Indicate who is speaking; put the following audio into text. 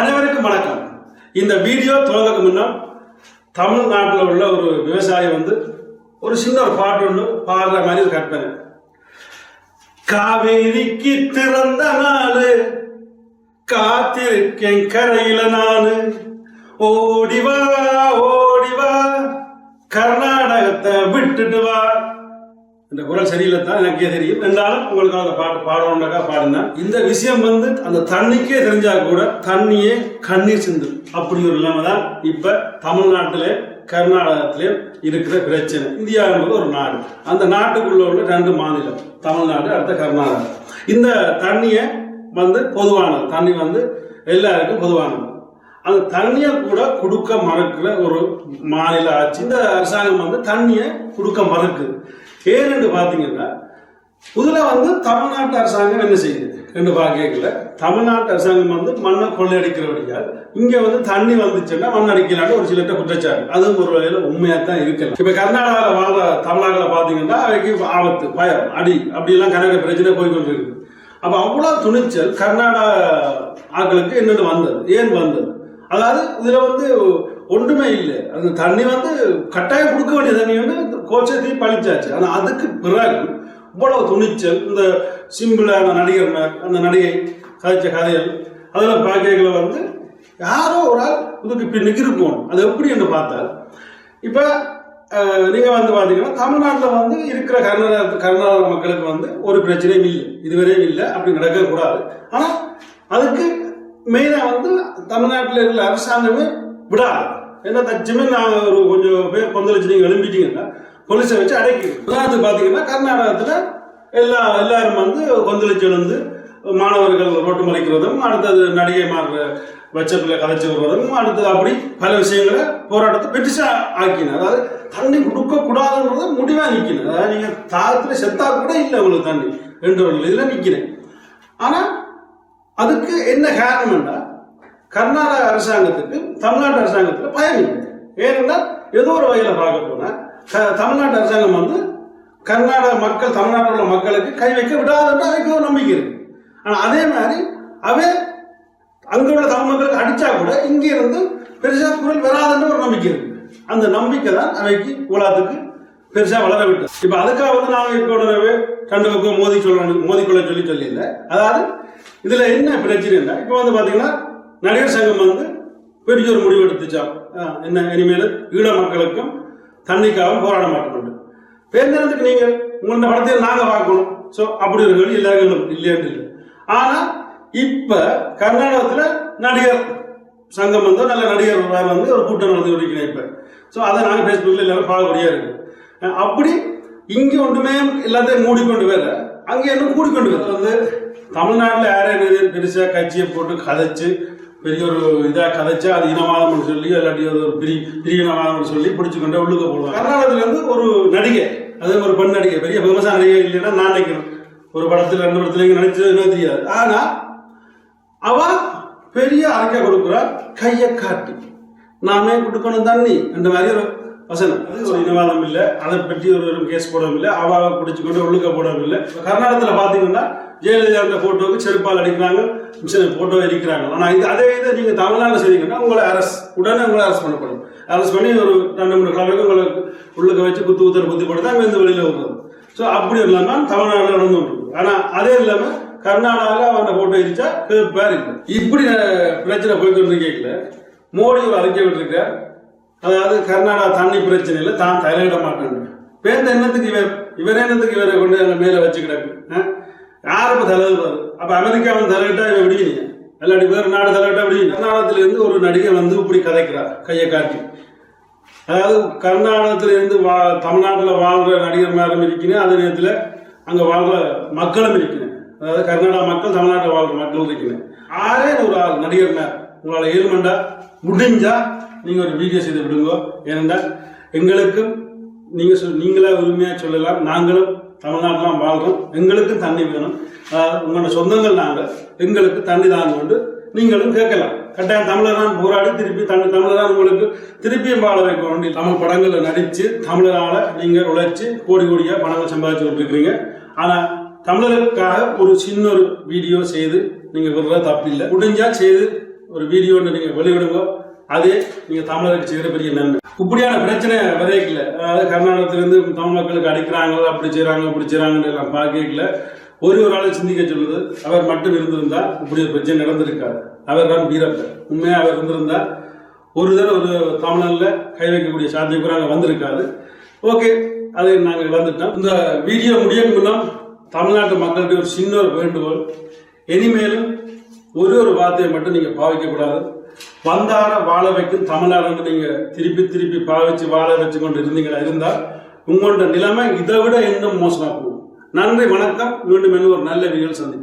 Speaker 1: அனைவருக்கும் வணக்கம். இந்த வீடியோ துவங்கக்கு முன்னால் தமிழ்நாட்டில் உள்ள ஒரு விவசாயி வந்து ஒரு சின்ன ஒரு பாட்டு ஒன்று பாடுற மாதிரி ஒரு கற்பனை. காவேரிக்கு திறந்த நாள் காத்திருக்கேன் கரையில நானு. ஓடிவா ஓடிவா கர்நாடகத்தை விட்டுட்டு வா. இந்த குரல் சரியில்லை தான் எனக்கே தெரியும். இருந்தாலும் உங்களுக்கு அந்த பாட்டு பாடணுன்னாக்கா பாடுனா இந்த விஷயம் வந்து அந்த தண்ணிக்கே தெரிஞ்சா கூட தண்ணியே கண்ணீர் சிந்து அப்படி ஒரு நிலைமை தான் இப்போ தமிழ்நாட்டிலே கர்நாடகத்திலே இருக்கிற பிரச்சனை. இந்தியா என்பது ஒரு நாடு. அந்த நாட்டுக்குள்ள உள்ள ரெண்டு மாநிலம் தமிழ்நாடு அடுத்த கர்நாடகா இந்த தண்ணியை வந்து பொதுவானது. தண்ணி வந்து எல்லாருக்கும் பொதுவானது. அந்த தண்ணியை கூட கொடுக்க மறுக்கிற ஒரு மாநில ஆட்சி. இந்த அரசாங்கம் வந்து தண்ணியை கொடுக்க மறுக்குது. ஏன்னு பார்த்தீங்கன்னா இதுல வந்து தமிழ்நாட்டு அரசாங்கம் என்ன செய்யுது? ரெண்டு பாக்கியங்கள தமிழ்நாட்டு அரசாங்கம் வந்து மண்ணை கொள்ளையடிக்கிறபடியால் இங்க வந்து தண்ணி வந்துச்சுன்னா மண் அடிக்கலான்னு ஒரு சிலர்கிட்ட குற்றச்சாட்டு. அதுவும் ஒரு வகையில உண்மையா தான் இருக்கலாம். இப்ப கர்நாடகாவில் வாழ்ற தமிழ்நாட்டில் பாத்தீங்கன்னா அவைக்கு ஆபத்து பயம் அடி அப்படிலாம் எல்லாம் பிரச்சனை போய் கொண்டு இருக்கு அப்ப அவ்வளவு துணிச்சல் கர்நாடகா ஆட்களுக்கு என்னென்னு வந்தது ஏன் வந்தது? அதாவது இதுல வந்து ஒன்றுமே இல்லை. அந்த தண்ணி வந்து கட்டாயம் கொடுக்க வேண்டிய தண்ணி வந்து கோச்சத்தையும் பழிச்சாச்சு. ஆனால் அதுக்கு பிறகு இவ்வளவு துணிச்சல் இந்த சிம்பிளான நடிகர் அந்த நடிகை கதைச்ச கதைகள் அதில் பாக்கைகளை வந்து யாரோ ஒரு ஆள் இதுக்கு பின்னுக்கு இருக்கும் அது எப்படி என்று பார்த்தால் இப்போ நீங்கள் வந்து பார்த்தீங்கன்னா தமிழ்நாட்டில் வந்து இருக்கிற கர்நாடக கர்நாடக மக்களுக்கு வந்து ஒரு பிரச்சனையும் இல்லை. இதுவரையும் இல்லை. அப்படி நடக்கக்கூடாது. ஆனால் அதுக்கு மெயினாக வந்து தமிழ்நாட்டில் இருக்கிற அரசாங்கமே விடாது. ஏன்னா தச்சுமே நான் ஒரு கொஞ்சம் பேர் கொந்தளிச்சு நீங்கள் எழும்பிட்டீங்கன்னா போலீஸை வச்சு அடைக்கும் உதாரணத்துக்கு பார்த்தீங்கன்னா கர்நாடகத்தில் எல்லா எல்லாரும் வந்து கொந்தளிச்சு எழுந்து மாணவர்கள் ரோட்டு மறைக்கிறதும் அடுத்தது நடிகை மாறுற வச்சப்பில் கதைச்சு வருவதும் அடுத்தது அப்படி பல விஷயங்களை போராட்டத்தை பெருசா ஆக்கின அதாவது தண்ணி கொடுக்க கூடாதுன்றது முடிவா நிக்கணும் அதாவது நீங்க தாகத்துல செத்தா கூட இல்லை உங்களுக்கு தண்ணி. ரெண்டு இதில் இதுல நிக்கிறேன். ஆனா அதுக்கு என்ன காரணம்னா கர்நாடக அரசாங்கத்துக்கு தமிழ்நாட்டு அரசாங்கத்தில் பயம் ஏனென்றால் ஏதோ ஒரு வகையில் பார்க்க போனால் க- தமிழ்நாட்டு அரசாங்கம் வந்து கர்நாடக மக்கள் தமிழ்நாட்டில் உள்ள மக்களுக்கு கை வைக்க விடாதுன்ற அவைக்கு ஒரு நம்பிக்கை இருக்கு. ஆனால் அதே மாதிரி அவை அங்கே உள்ள தமிழ் மக்களுக்கு அடித்தா கூட இங்கே இருந்து பெருசாக குரல் வராதுன்ற ஒரு நம்பிக்கை இருக்கு. அந்த நம்பிக்கை தான் அவைக்கு உலகத்துக்கு பெருசாக வளர விட்டது. இப்போ அதுக்காக வந்து நாங்கள் இப்போ உடனே ரெண்டு பக்கம் மோதி சொல்லணும் மோதிக்கொள்ள சொல்லி சொல்லியிருந்தேன். அதாவது இதில் என்ன பிரச்சனைன்னா இப்போ வந்து பார்த்தீங்கன்னா நடிகர் சங்கம் வந்து பெரிய ஒரு முடிவு எடுத்துச்சான் ஆ, என்ன இனிமேல் ஈழ மக்களுக்கும் தண்ணிக்காகவும் போராட மாட்டோம் பேருந்தனத்துக்கு நீங்கள் உங்களோட படத்தை நாங்கள் பார்க்கணும். ஸோ அப்படி ஒரு கேள்வி எல்லாருக்கும் இல்லையாண்டு இல்லை. ஆனால் இப்போ கர்நாடகத்தில் நடிகர் சங்கம் வந்து நல்ல நடிகர் வந்து ஒரு கூட்டம் நடந்து கொண்டிருக்கிறேன் இப்போ. ஸோ அதை நாங்கள் ஃபேஸ்புக்கில் எல்லாரும் பார்க்கக்கூடியா இருக்கு அப்படி இங்கே ஒன்றுமே எல்லாத்தையும் மூடிக்கொண்டு வேற அங்கே இன்னும் கூடிக்கொண்டு வேற வந்து தமிழ்நாட்டில் யாரே பெருசாக கட்சியை போட்டு கதைச்சு பெரிய ஒரு இதாக கதைச்சா அது இனவாதம்னு சொல்லி இல்லாட்டி அது ஒரு பிரி இனவாதம்னு சொல்லி பிடிச்சிக்கொண்டே உள்ளுக்க போடுவாங்க. கர்நாடகத்துல இருந்து ஒரு நடிகை அது ஒரு பெண் நடிகை பெரிய விமர்சன நடிகை இல்லைன்னா நான் நினைக்கிறேன் ஒரு படத்துல ரெண்டு படத்துல இங்க என்ன தெரியாது. ஆனா அவ பெரிய அரைக்க கொடுக்குறா கையை காட்டி. நாமே கொடுக்கணும் தண்ணி இந்த மாதிரி ஒரு வசனம். அது ஒரு இனவாதம் இல்லை அதை பற்றி ஒரு கேஸ் போடவும் இல்லை அவ பிடிச்சிக்கொண்டு கொண்டு உள்ளுக்க போடவும் இல்லை. கர்நாடகத்தில் பார்த்தீங்கன்னா ஜெயலலிதா அந்த செருப்பால் அடிக்கிறாங்க போட்டோ எரிக்கிறாங்க ஆனால் இது அதே இதை நீங்கள் தமிழ்நாட்டில் செய்தீங்கன்னா உங்களை அரசு உடனே உங்களை அரெஸ்ட் பண்ணப்படும். அரெஸ்ட் பண்ணி ஒரு ரெண்டு மூணு கிழமைக்கு உங்களுக்கு உள்ளுக்க வச்சு குத்து குத்தர் குத்தி போட்டு தான் அங்கே வெளியில் விடுறது ஸோ அப்படி இல்லாமல் தமிழ்நாட்டில் நடந்து கொண்டிருக்கு ஆனால் அதே இல்லாமல் கர்நாடகாவில் அவன் போட்டோ எரிச்சா பேர் இல்லை இப்படி பிரச்சனை போய்ட்டு கேட்கல மோடி ஒரு அறிக்கை விட்டுருக்கார் அதாவது கர்நாடகா தண்ணி பிரச்சனையில் தான் தலையிட மாட்டேன் பேந்த என்னத்துக்கு இவர் இவர் என்னத்துக்கு இவரை கொண்டு மேலே வச்சு கிடக்கு? யாரும் தலைவர் இப்போ அப்போ அமெரிக்கா வந்து தலையிட்டா இவன் விடுவீங்க? இல்லாட்டி வேறு நாடு தலையிட்டா விடுவீங்க? கர்நாடகத்திலிருந்து ஒரு நடிகை வந்து இப்படி கதைக்கிறார் கையை காட்டி. அதாவது கர்நாடகத்திலிருந்து வா தமிழ்நாட்டில் வாழ்ற நடிகர் மேலும் இருக்கணும் அதே நேரத்தில் அங்கே வாழ்ற மக்களும் இருக்கணும் அதாவது கர்நாடகா மக்கள் தமிழ்நாட்டில் வாழ்ற மக்களும் இருக்கணும் ஆரே ஒரு ஆள் நடிகர் மேல். உங்களால் ஏழுமண்டா முடிஞ்சா நீங்கள் ஒரு வீடியோ செய்து விடுங்க. ஏனென்றால் எங்களுக்கும் நீங்கள் சொல் நீங்களே உரிமையாக சொல்லலாம். நாங்களும் தமிழ்நாட்டிலாம் வாழ்கிறோம் எங்களுக்கும் தண்ணி வேணும். அதாவது உங்களோட சொந்தங்கள் நாங்கள். எங்களுக்கு தண்ணி தான் கொண்டு நீங்களும் கேட்கலாம். கட்டாயம் தமிழரான் போராடி திருப்பி தமிழ் தமிழரான் உங்களுக்கு திருப்பியும் வாழ வைக்க வேண்டிய தமிழ் படங்களில் நடித்து தமிழரால் நீங்கள் உழைச்சி கோடி கோடியாக பணங்கள் சம்பாதிச்சு கொண்டிருக்கிறீங்க. ஆனால் தமிழருக்காக ஒரு சின்ன ஒரு வீடியோ செய்து நீங்கள் விடுற தப்பில்லை. முடிஞ்சால் செய்து ஒரு வீடியோ நீங்கள் வெளியிடுங்க. அதே நீங்க தமிழருக்கு செய்கிற பெரிய நன்மை. இப்படியான பிரச்சனை விதைக்கல. அதாவது கர்நாடகத்திலிருந்து தமிழ் மக்களுக்கு அடிக்கிறாங்க அப்படி செய்கிறாங்க இப்படி செய்கிறாங்கன்னு எல்லாம் பார்க்கல. ஒரு ஒரு ஆளை சிந்திக்க சொல்லுது. அவர் மட்டும் இருந்திருந்தா இப்படி ஒரு பிரச்சனை நடந்திருக்காரு அவர் தான் வீரப்பர் உண்மையாக அவர் இருந்திருந்தா ஒரு தடவை ஒரு தமிழில் கை வைக்கக்கூடிய சாத்தியக்கூறாங்க வந்திருக்காது. ஓகே அதை நாங்கள் இழந்துட்டோம். இந்த வீடியோ முடியும் முன்னம் தமிழ்நாட்டு மக்கள்கிட்ட ஒரு சின்ன ஒரு வேண்டுகோள். இனிமேலும் ஒரு ஒரு வார்த்தையை மட்டும் நீங்க பாவிக்கக்கூடாது. வந்தார வாழ வைக்கும் தமிழ்நாடு நீங்க திருப்பி திருப்பி பாவிச்சு வாழ வச்சு கொண்டு இருந்தீங்களா? இருந்தா உங்களோட நிலைமை இதை விட இன்னும் மோசமாக போகும். நன்றி வணக்கம். மீண்டும் இன்னும் ஒரு நல்ல வீடியோ சந்திப்போம்.